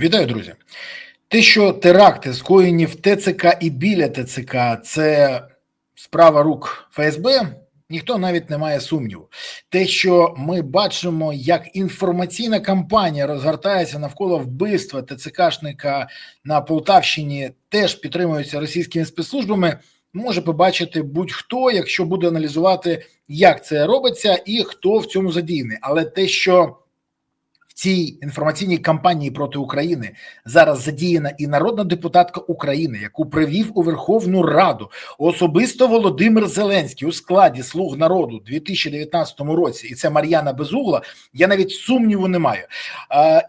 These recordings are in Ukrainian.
Вітаю, друзі. Те, що теракти скоєні в ТЦК і біля ТЦК, це справа рук ФСБ. Ніхто навіть не має сумніву. Те, що ми бачимо, як інформаційна кампанія розгортається навколо вбивства ТЦКшника на Полтавщині, теж підтримується російськими спецслужбами. Може побачити будь-хто, якщо буде аналізувати, як це робиться, і хто в цьому задіяний. Але те, що цій інформаційній кампанії проти України зараз задіяна і народна депутатка України, яку привів у Верховну Раду особисто Володимир Зеленський у складі слуг народу у 2019 році, і це Мар'яна Безугла. Я навіть сумніву не маю.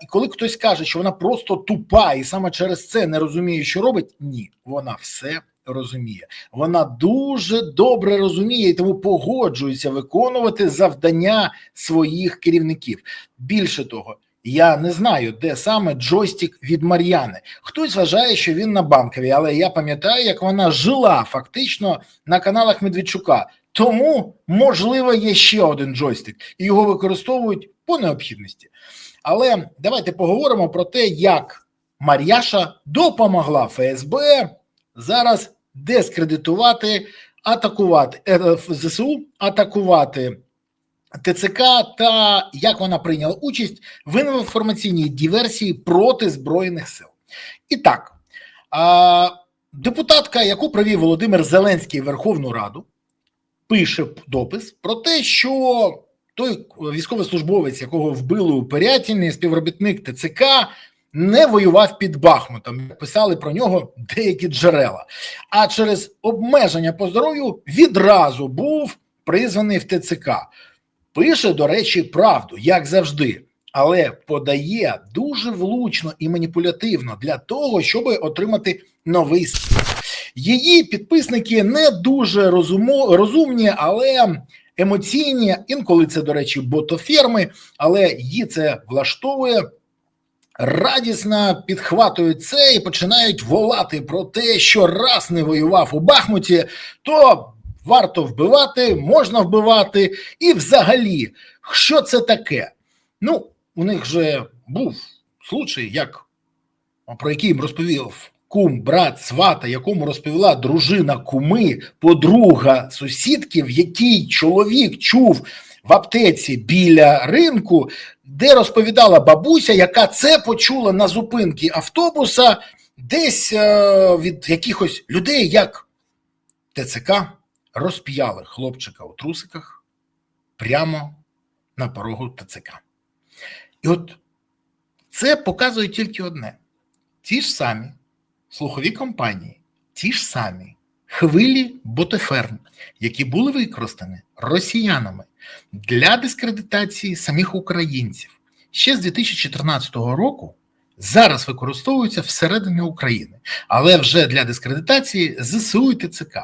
І коли хтось каже, що вона просто тупа, і саме через це не розуміє, що робить, ні, вона все. Розуміє, вона дуже добре розуміє і тому погоджується виконувати завдання своїх керівників. Більше того, я не знаю, де саме джойстик від Мар'яни. Хтось вважає, що він на банковій, але я пам'ятаю, як вона жила фактично на каналах Медведчука. Тому, можливо, є ще один джойстик, і його використовують по необхідності. Але давайте поговоримо про те, як Мар'яша допомогла ФСБ зараз дискредитувати, атакувати е, ЗСУ, атакувати ТЦК та як вона прийняла участь в інформаційній диверсії проти збройних сил. І так, депутатка, яку провів Володимир Зеленський в Верховну Раду, пише допис про те, що той військовослужбовець, якого вбили у Пирятіні, співробітник ТЦК не воював під Бахмутом. Писали про нього деякі джерела. А через обмеження по здоров'ю відразу був призваний в ТЦК. Пише, до речі, правду, як завжди, але подає дуже влучно і маніпулятивно для того, щоб отримати новий. Її підписники не дуже розумо, розумні, але емоційні. Інколи це, до речі, ботоферми, але її це влаштовує радісно підхватують це і починають волати про те, що раз не воював у Бахмуті, то варто вбивати, можна вбивати, і взагалі, що це таке? Ну, у них же був случай, як про який їм розповів кум, брат, свата, якому розповіла дружина куми, подруга сусідки, в якій чоловік чув в аптеці біля ринку, де розповідала бабуся, яка це почула на зупинці автобуса, десь е, від якихось людей, як ТЦК, розп'яли хлопчика у трусиках прямо на порогу ТЦК. І от це показує тільки одне: ті ж самі слухові компанії, ті ж самі хвилі ботеферм, які були використані росіянами для дискредитації самих українців ще з 2014 року. Зараз використовуються всередині України, але вже для дискредитації ЗСУ і ТЦК.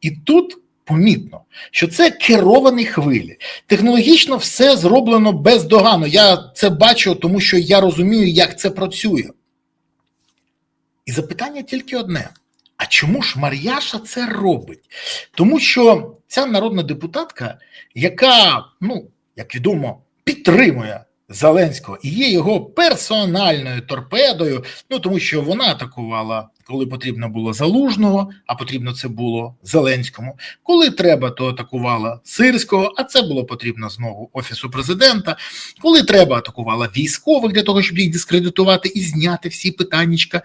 І тут помітно, що це керовані хвилі. Технологічно все зроблено бездоганно. Я це бачу, тому що я розумію, як це працює. І запитання тільки одне: а чому ж Мар'яша це робить? Тому що ця народна депутатка, яка, ну, як відомо, підтримує Зеленського і є його персональною торпедою, ну тому що вона атакувала, коли потрібно було залужного, а потрібно це було Зеленському. Коли треба, то атакувала Сирського, а це було потрібно знову офісу президента. Коли треба, атакувала військових для того, щоб їх дискредитувати і зняти всі питаннячка.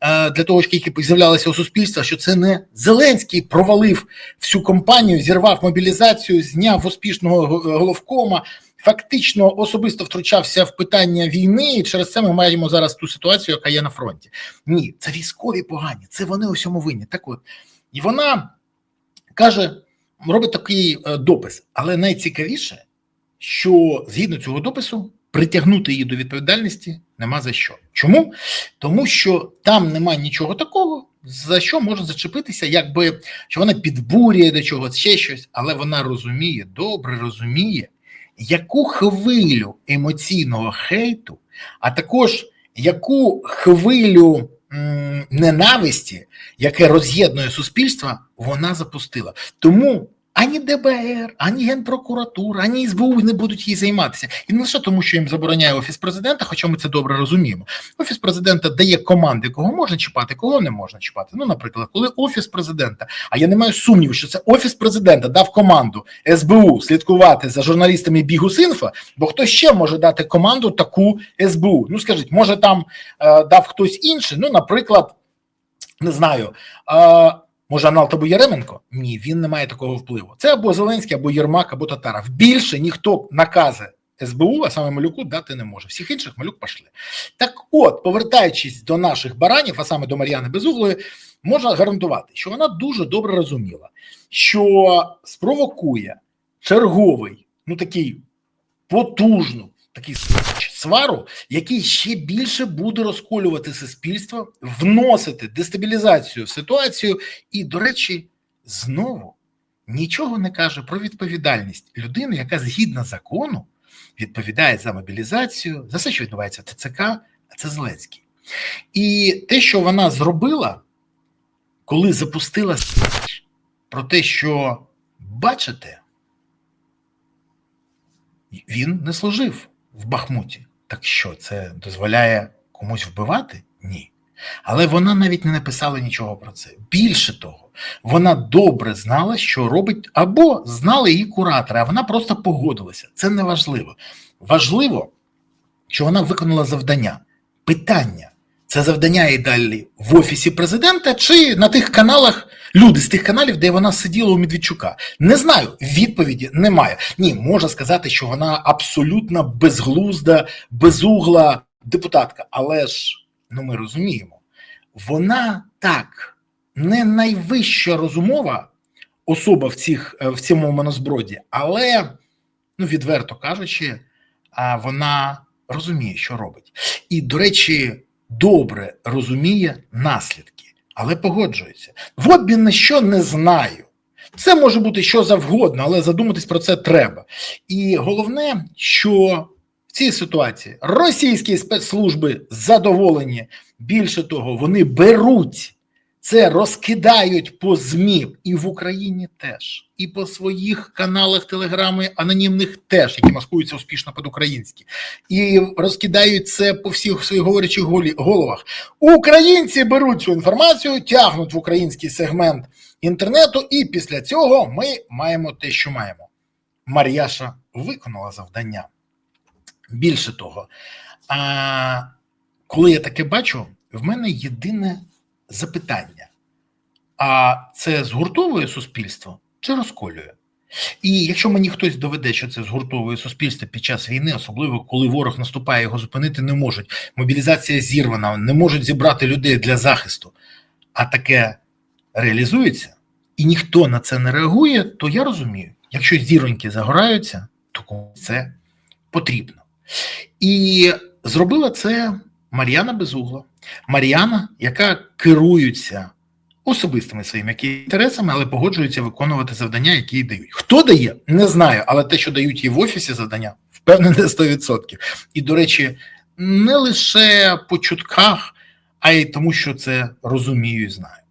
Е, для того, щоб з'являлося у суспільства, що це не Зеленський провалив всю компанію, зірвав мобілізацію, зняв успішного головкома, фактично особисто втручався в питання війни, і через це ми маємо зараз ту ситуацію, яка є на фронті. Ні, це військові погані, це вони у всьому винні. Так от і вона каже, робить такий е, допис, але найцікавіше, що згідно цього допису притягнути її до відповідальності нема за що. Чому? Тому що там нема нічого такого, за що можна зачепитися, якби що вона підбурює до чогось, ще щось, але вона розуміє, добре розуміє, яку хвилю емоційного хейту, а також яку хвилю ненависті, яке роз'єднує суспільство, вона запустила. Тому Ані ДБР, ані Генпрокуратура, ані СБУ не будуть їй займатися. І не лише тому, що їм забороняє офіс президента, хоча ми це добре розуміємо. Офіс президента дає команди, кого можна чіпати, кого не можна чіпати. Ну, наприклад, коли офіс президента, а я не маю сумніву, що це офіс президента дав команду СБУ слідкувати за журналістами Бігусінфа, бо хто ще може дати команду таку СБУ? Ну скажіть, може там е, дав хтось інший? Ну, наприклад, не знаю. Може, Аналт або Яременко? Ні, він не має такого впливу. Це або Зеленський, або Єрмак, або Татаров. Більше ніхто накази СБУ, а саме Малюку, дати не може. Всіх інших малюк пошли. Так от, повертаючись до наших баранів, а саме до Мар'яни Безуглої, можна гарантувати, що вона дуже добре розуміла, що спровокує черговий, ну такий потужну, такий свару, який ще більше буде розколювати суспільство, вносити дестабілізацію в ситуацію, і, до речі, знову нічого не каже про відповідальність людини, яка згідно закону відповідає за мобілізацію, за все, що відбувається в ТЦК, а це Зеленський. І те, що вона зробила, коли запустила про те, що бачите, він не служив в Бахмуті. Так що це дозволяє комусь вбивати? Ні. Але вона навіть не написала нічого про це. Більше того, вона добре знала, що робить, або знали її куратори, а вона просто погодилася. Це не важливо. Важливо, що вона виконала завдання. Питання: це завдання і далі в офісі президента чи на тих каналах, люди з тих каналів, де вона сиділа у Медведчука. Не знаю, відповіді немає. Ні, можна сказати, що вона абсолютно безглузда, безугла депутатка. Але ж ну ми розуміємо, вона так не найвища розумова особа в цих в цьому монозброді, але ну відверто кажучи, вона розуміє, що робить, і до речі, добре розуміє наслідки, але погоджується. В обмін на що не знаю. Це може бути що завгодно, але задуматись про це треба. І головне, що в цій ситуації російські спецслужби задоволені. Більше того, вони беруть це, розкидають по ЗМІ і в Україні теж, і по своїх каналах телеграми анонімних теж, які маскуються успішно під українські, і розкидають це по всіх своїх говорячих головах. Українці беруть цю інформацію, тягнуть в український сегмент інтернету, і після цього ми маємо те, що маємо. Мар'яша виконала завдання. Більше того, а коли я таке бачу, в мене єдине запитання: а це згуртовує суспільство чи розколює? І якщо мені хтось доведе, що це згуртовує суспільство під час війни, особливо коли ворог наступає, його зупинити не можуть. Мобілізація зірвана, не можуть зібрати людей для захисту, а таке реалізується, і ніхто на це не реагує, то я розумію, якщо зіроньки загораються, то це потрібно. І зробила це Мар'яна Безугла. Мар'яна, яка керується особистими своїми інтересами, але погоджується виконувати завдання, які їй дають. Хто дає, не знаю, але те, що дають їй в офісі завдання, впевнене 100%. І, до речі, не лише по чутках, а й тому, що це розумію і знаю.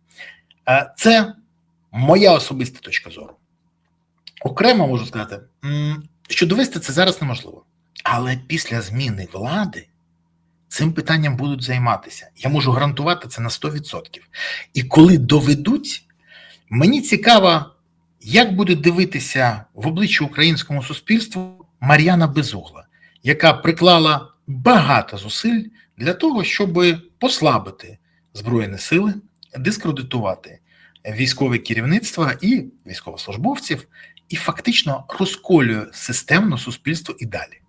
Це моя особиста точка зору. Окремо можу сказати, що довести це зараз неможливо. Але після зміни влади цим питанням будуть займатися. Я можу гарантувати це на 100%. І коли доведуть, мені цікаво, як буде дивитися в обличчя українському суспільству Мар'яна Безугла, яка приклала багато зусиль для того, щоб послабити Збройні сили, дискредитувати військове керівництво і військовослужбовців, і фактично розколює системно суспільство і далі.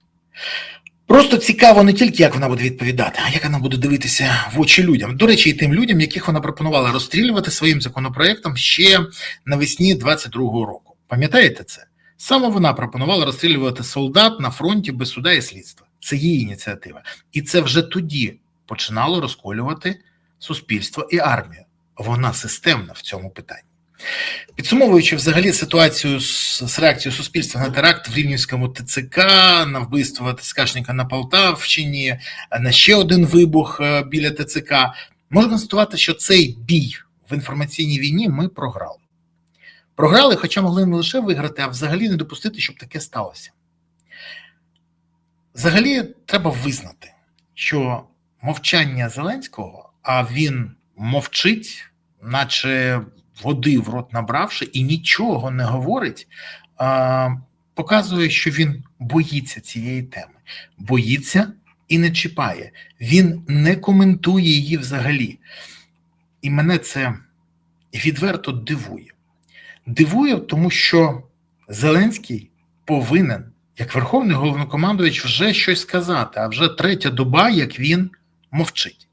Просто цікаво не тільки, як вона буде відповідати, а як вона буде дивитися в очі людям. До речі, і тим людям, яких вона пропонувала розстрілювати своїм законопроектом ще навесні 22-го року. Пам'ятаєте це? Саме вона пропонувала розстрілювати солдат на фронті без суда і слідства. Це її ініціатива. І це вже тоді починало розколювати суспільство і армію. Вона системна в цьому питанні. Підсумовуючи взагалі ситуацію з, з реакцією суспільства на теракт в Рівнівському ТЦК, на вбивство ТЦКшника на Полтавщині, на ще один вибух е, біля ТЦК, можна констатувати, що цей бій в інформаційній війні ми програли. Програли, хоча могли не лише виграти, а взагалі не допустити, щоб таке сталося. Взагалі, треба визнати, що мовчання Зеленського, а він мовчить, наче води в рот набравши, і нічого не говорить, показує, що він боїться цієї теми, боїться і не чіпає. Він не коментує її взагалі. І мене це відверто дивує. Дивує, тому що Зеленський повинен, як Верховний головнокомандувач, вже щось сказати, а вже третя доба, як він мовчить.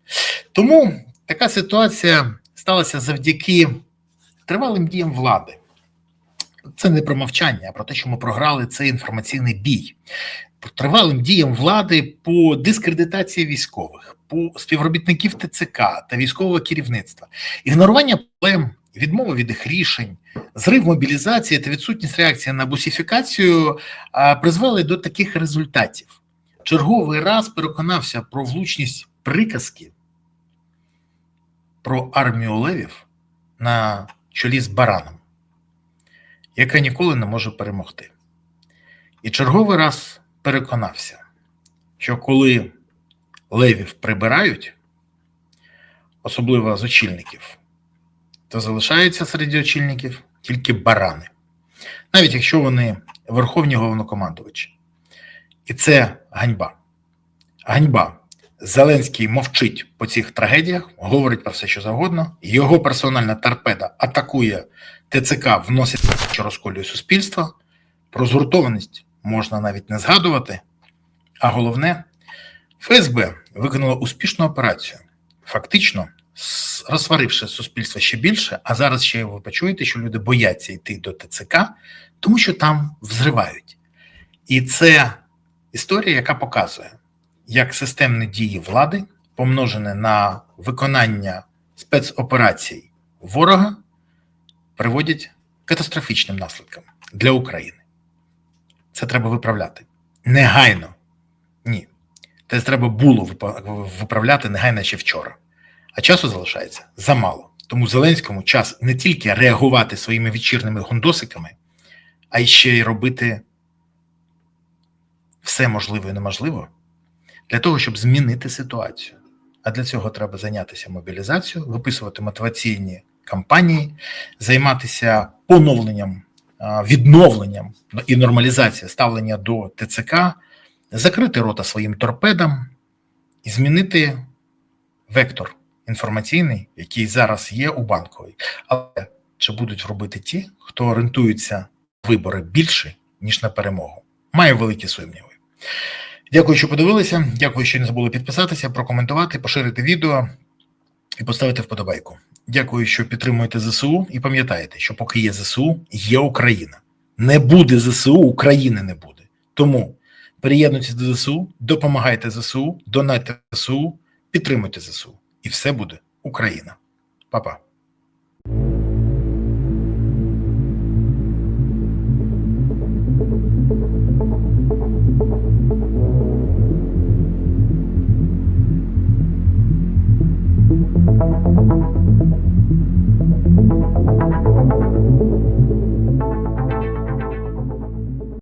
Тому така ситуація сталася завдяки тривалим діям влади. Це не про мовчання, а про те, що ми програли цей інформаційний бій. По тривалим діям влади по дискредитації військових, по співробітників ТЦК та військового керівництва, ігнорування проблем, відмова від їх рішень, зрив мобілізації та відсутність реакції на бусифікацію призвели до таких результатів. Черговий раз переконався про влучність приказки про армію левів на чолі з бараном, яка ніколи не може перемогти. І черговий раз переконався, що коли левів прибирають, особливо з очільників, то залишаються серед очільників тільки барани, навіть якщо вони верховні головнокомандувачі. І це ганьба. Ганьба. Зеленський мовчить по цих трагедіях, говорить про все, що завгодно. Його персональна торпеда атакує ТЦК, вносить, що розколює суспільство. Про згуртованість можна навіть не згадувати. А головне, ФСБ виконала успішну операцію, фактично розсваривши суспільство ще більше. А зараз ще ви почуєте, що люди бояться йти до ТЦК, тому що там взривають. І це історія, яка показує, як системні дії влади, помножене на виконання спецоперацій ворога, приводять катастрофічним наслідкам для України. Це треба виправляти негайно. Ні. Це треба було виправляти негайно ще вчора. А часу залишається замало. Тому Зеленському час не тільки реагувати своїми вечірними гондосиками, а й ще й робити все можливе і неможливе для того, щоб змінити ситуацію. А для цього треба зайнятися мобілізацією, виписувати мотиваційні кампанії, займатися поновленням, відновленням і нормалізацією ставлення до ТЦК, закрити рота своїм торпедам і змінити вектор інформаційний, який зараз є у банковій. Але чи будуть робити ті, хто орієнтується вибори більше, ніж на перемогу? Маю великі сумніви. Дякую, що подивилися. Дякую, що не забули підписатися, прокоментувати, поширити відео і поставити вподобайку. Дякую, що підтримуєте ЗСУ. І пам'ятаєте, що поки є ЗСУ, є Україна. Не буде ЗСУ, України не буде. Тому приєднуйтесь до ЗСУ, допомагайте ЗСУ, донайте ЗСУ, підтримуйте ЗСУ. І все буде Україна. Па-па.